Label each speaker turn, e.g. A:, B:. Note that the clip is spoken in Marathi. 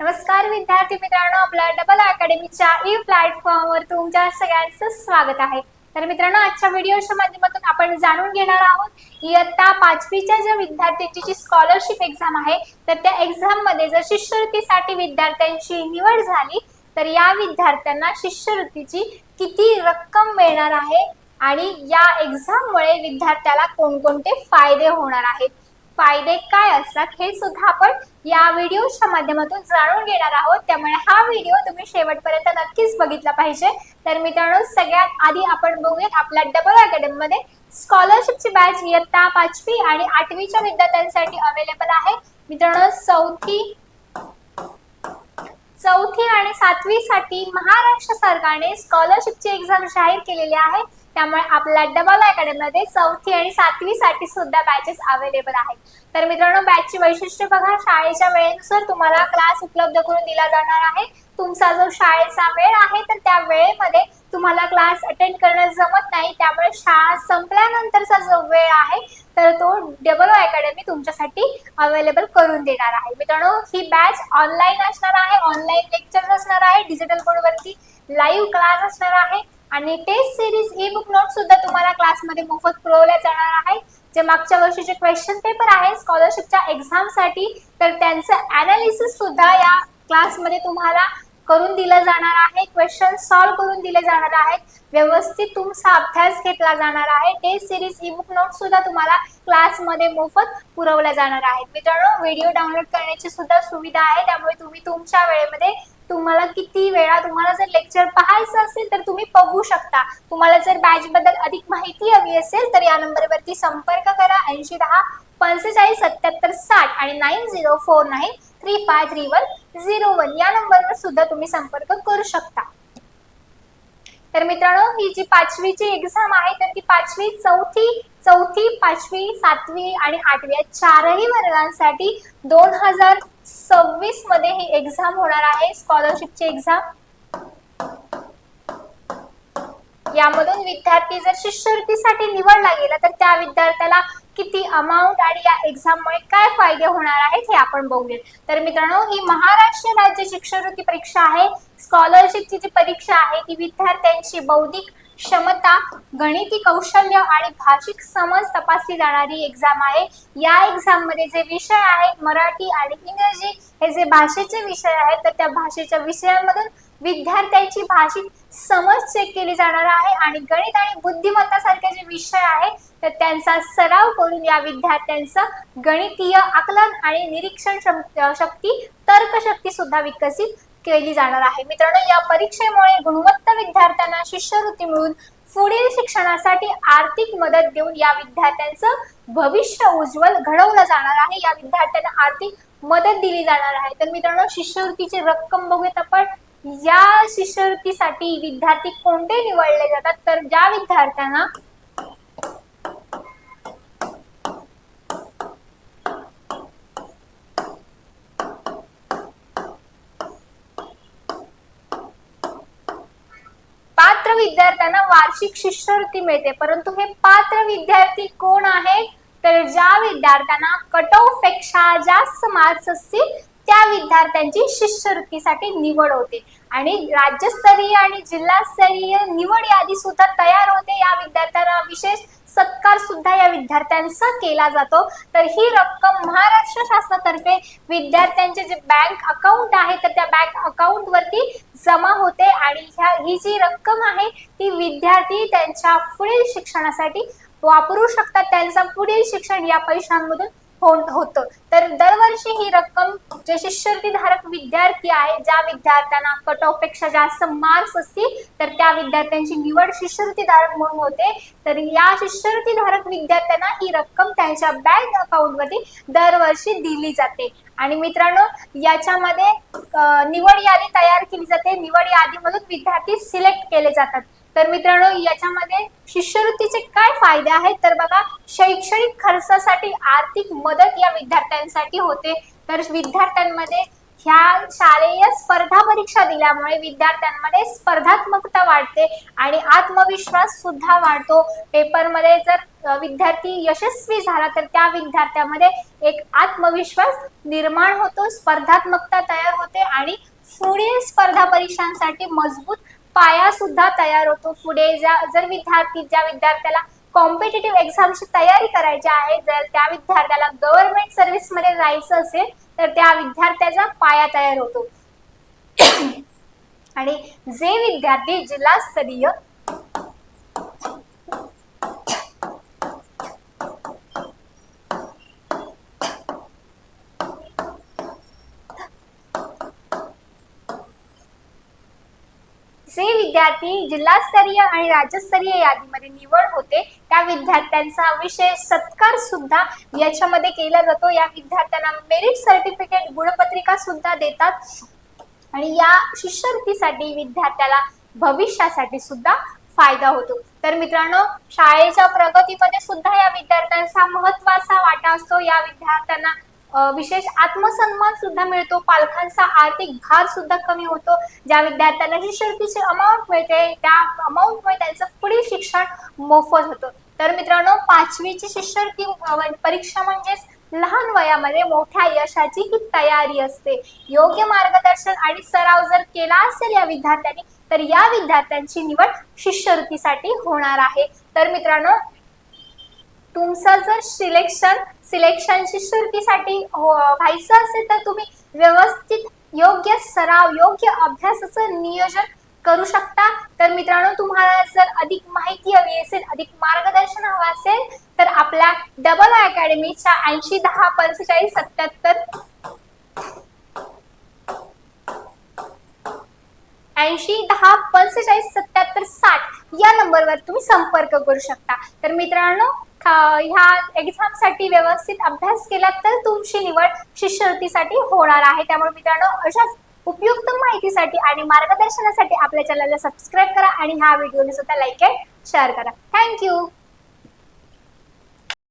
A: नमस्कार विद्यार्थी मित्रांनो. आपल्या डबल अकॅडमीच्या ई प्लॅटफॉर्मवर तुमच्या सगळ्यांचं स्वागत आहे. तर मित्रांनो आजच्या व्हिडिओच्या माध्यमातून आपण जाणून घेणार आहोत इयत्ता पाचवीच्या ज्या विद्यार्थ्यांची जी स्कॉलरशिप एक्झाम आहे तर त्या एक्झाममध्ये जर शिष्यवृत्तीसाठी विद्यार्थ्यांची निवड झाली तर या विद्यार्थ्यांना शिष्यवृत्तीची किती रक्कम मिळणार आहे? आणि या एक्झाममुळे विद्यार्थ्याला कोणकोणते फायदे होणार आहेत? फायदे काय असतात हे सुद्धा आपण या व्हिडिओच्या माध्यमातून जाणून घेणार आहोत. त्यामुळे हा व्हिडिओ तुम्ही शेवटपर्यंत नक्कीच बघितला पाहिजे. तर मित्रांनो सगळ्यात आधी आपण बघूयात आपल्या डबल अकॅडमी मध्ये स्कॉलरशिपची बॅच इयत्ता पाचवी आणि आठवीच्या विद्यार्थ्यांसाठी अवेलेबल आहे. मित्रांनो चौथी चौथी आणि सातवी साठी महाराष्ट्र सरकारने स्कॉलरशिपची एक्झाम जाहीर केलेली आहे. त्यामुळे आपल्या डबल अकॅडमीमध्ये चौथी आणि सातवी साठी सुद्धा बॅचेस अवेलेबल आहेत. तर मित्रांनो बॅचची वैशिष्ट्य बघा. शाळेच्या वेळेनुसार तुम्हाला क्लास उपलब्ध करून दिला जाणार आहे. तुमचा जो शाळेचा वेळ आहे तर त्या वेळेमध्ये तुम्हाला क्लास अटेंड करणं जमत नाही. त्यामुळे शाळा संपल्यानंतरचा जो वेळ आहे तर तो डबल अकॅडमी तुमच्यासाठी अवेलेबल करून देणार आहे. मित्रांनो ही बॅच ऑनलाईन असणार आहे. ऑनलाईन लेक्चर असणार आहे. डिजिटल बोर्डवरती लाईव्ह क्लास असणार आहे. आणि test series e book note सुद्धा तुम्हाला क्लासमध्ये मोफत पुरवल्या जाणार आहे जे मागच्या वर्षीचे क्वेश्चन पेपर आहे स्कॉलरशिपच्या एक्झामसाठी तर त्यांचं अनालिसिस सुद्धा या क्लासमध्ये तुम्हाला करून दिलं जाणार आहे. क्वेश्चन सॉल्व्ह करून दिले जाणार आहेत. व्यवस्थित तुमचा अभ्यास घेतला जाणार आहे. Test series e book note सुद्धा तुम्हाला क्लासमध्ये मोफत पुरवल्या जाणार आहेत. मित्रांनो व्हिडिओ डाउनलोड करण्याची सुद्धा सुविधा आहे. त्यामुळे तुम्ही तुमच्या वेळेमध्ये तुम्हाला किती वेळा तुम्हाला जर लेक्चर पाहायचं असेल तर तुम्ही बघू शकता. तुम्हाला जर बॅच बद्दल अधिक माहिती हवी असेल तर या नंबरवरती संपर्क करा. ऐंशी दहा पंचेचाळीस सत्याहत्तर साठ आणि nine zero four nine three five three one zero one या नंबरवर सुद्धा तुम्ही संपर्क करू शकता. तर मित्रांनो ही जी पाचवीची एक्झाम आहे तर ती पाचवी चौथी चौथी पाचवी सातवी आणि आठवी या चारही वर्गांसाठी दोन हजार सव्वीसमध्ये ही एक्झाम होणार आहे स्कॉलरशिपची एक्झाम यामधून विद्यार्थी जर शिष्यवृत्तीसाठी निवडला गेला तर त्या विद्यार्थ्याला किती अमाऊंट आणि या एक्झाममुळे काय फायदे होणार आहेत हे आपण बघूयात. तर मित्रांनो ही महाराष्ट्र राज्य शिष्यवृत्ती परीक्षा आहे. स्कॉलरशिपची जी परीक्षा आहे ती विद्यार्थ्यांची बौद्धिक क्षमता गणिती कौशल्य आणि भाषिक समज तपासली जाणारी एक्झाम आहे. या एक्झाममध्ये जे विषय आहेत मराठी आणि इंग्रजी हे जे भाषेचे विषय आहेत तर त्या भाषेच्या विषयांमधून विद्यार्थ्यांची भाषिक समज चेक केली जाणार आहे आणि गणित आणि बुद्धिमत्ता सारखे जे विषय आहेत तर त्यांचा सराव करून या विद्यार्थ्यांचं गणितीय आकलन आणि निरीक्षण शक्ती तर्कशक्ती सुद्धा विकसित केली जाणार आहे. मित्रांनो या परीक्षेमुळे गुणवत्ता विद्यार्थ्यांना शिष्यवृत्ती मिळून पुढील शिक्षणासाठी आर्थिक मदत देऊन या विद्यार्थ्यांचं भविष्य उज्ज्वल घडवलं जाणार आहे. या विद्यार्थ्यांना आर्थिक मदत दिली जाणार आहे. तर मित्रांनो शिष्यवृत्तीची रक्कम बघूयात आपण. या शिष्यवृत्तीसाठी विद्यार्थी कोणते निवडले जातात? तर ज्या विद्यार्थ्यांना पात्र विद्यार्थ्यांना वार्षिक शिष्यवृत्ती मिळते. परंतु हे पात्र विद्यार्थी कोण आहेत तर ज्या विद्यार्थ्यांना कट ऑफपेक्षा जास्त मार्क्स असतील त्या विद्यार्थ्यांची शिष्यवृत्तीसाठी निवड होते. आणि राज्यस्तरीय आणि जिल्हास्तरीय निवड यादी सुद्धा तयार होते. या विद्यार्थ्यांना विशेष सत्कार सुद्धा या विद्यार्थ्यांचा केला जातो. तर ही रक्कम महाराष्ट्र शासनातर्फे विद्यार्थ्यांचे जे बँक अकाउंट आहे तर त्या बँक अकाउंट वरती जमा होते आणि ह्या ही जी रक्कम आहे ती विद्यार्थी त्यांच्या पुढील शिक्षणासाठी वापरू शकतात. त्यांचं पुढील शिक्षण या पैशांमधून होतं तर दरवर्षी ही रक्कम जे शिष्यवृत्ती धारक विद्यार्थी आहे ज्या विद्यार्थ्यांना कट ऑफपेक्षा जास्त मार्क्स असतील तर त्या विद्यार्थ्यांची निवड शिष्यवृत्ती धारक म्हणून होते. तर या शिष्यवृत्ती धारक विद्यार्थ्यांना ही रक्कम त्यांच्या बँक अकाउंटवरती दरवर्षी दिली जाते. आणि मित्रांनो याच्यामध्ये निवड यादी तयार केली जाते. निवड यादीमधून विद्यार्थी सिलेक्ट केले जातात. तर मित्रांनो याच्यामध्ये शिष्यवृत्तीचे काय फायदे आहेत? तर बघा शैक्षणिक खर्चासाठी आर्थिक मदत या विद्यार्थ्यांसाठी होते. तर विद्यार्थ्यांमध्ये ह्या शालेय स्पर्धा परीक्षा दिल्यामुळे विद्यार्थ्यांमध्ये स्पर्धात्मकता वाढते आणि आत्मविश्वास सुद्धा वाढतो. पेपरमध्ये जर विद्यार्थी यशस्वी झाला तर त्या विद्यार्थ्यामध्ये एक आत्मविश्वास निर्माण होतो स्पर्धात्मकता तयार होते आणि पुढील स्पर्धा परीक्षांसाठी मजबूत पाया सुद्धा तयार होतो. पुढे जर विद्यार्थी ज्या विद्यार्थ्याला कॉम्पिटेटिव्ह एक्झामची तयारी करायची आहे जर त्या विद्यार्थ्याला गव्हर्नमेंट सर्व्हिसमध्ये जायचं असेल तर त्या विद्यार्थ्याचा पाया तयार होतो. आणि जे विद्यार्थी जिल्हास्तरीय जे विद्यार्थी जिल्हास्तरीय आणि राज्यस्तरीय यादीमध्ये निवड होते. त्या विद्यार्थ्यांचा विशेष सत्कार सुद्धा याच्यामध्ये केला जातो. या विद्यार्थ्यांना मेरिट सर्टिफिकेट गुणपत्रिका सुद्धा देतात. आणि या शिष्यवृत्तीसाठी विद्यार्थ्याला भविष्यासाठी सुद्धा फायदा होतो. तर मित्रांनो शाळेच्या प्रगतीमध्ये सुद्धा या विद्यार्थ्यांचा महत्त्वाचा वाटा असतो. या विद्यार्थ्यांना विशेष आत्मसन्मान सुद्धा मिळतो. पालकांचा आर्थिक भार सुद्धा कमी होतो. ज्या विद्यार्थ्यांना शिष्यवृत्तीचे अमाऊंट मिळते त्या अमाऊंटमुळे त्यांचं पुढील शिक्षण मोफत होतं. तर मित्रांनो पाचवीची शिष्यवृत्ती परीक्षा म्हणजेच लहान वयामध्ये मोठ्या यशाची ही तयारी असते. योग्य मार्गदर्शन आणि सराव जर केला असेल या विद्यार्थ्यांनी तर या विद्यार्थ्यांची निवड शिष्यवृत्तीसाठी होणार आहे. तर मित्रांनो तुमचं जर सिलेक्शन सिलेक्शन शिष्यवृत्तीसाठी व्हायचं असेल तर तुम्ही व्यवस्थित योग्य सराव योग्य अभ्यासाचं नियोजन करू शकता. तर मित्रांनो तुम्हाला जर अधिक माहिती हवी असेल अधिक मार्गदर्शन हवं असेल तर आपल्या डबल अकॅडमीच्या ऐंशी दहा पंचेचाळीस सत्याहत्तर ऐंशी दहा पंचेचाळीस सत्याहत्तर साठ या नंबरवर तुम्ही संपर्क करू शकता. तर मित्रांनो ह्या एक्झामसाठी व्यवस्थित अभ्यास केला तर तुमची निवड शिष्यवृत्तीसाठी होणार आहे. त्यामुळे मित्रांनो अशाच उपयुक्त माहितीसाठी आणि मार्गदर्शनासाठी आपल्या चॅनलला सबस्क्राईब करा आणि हा व्हिडिओने सुद्धा लाईक अँड शेअर करा. Thank you!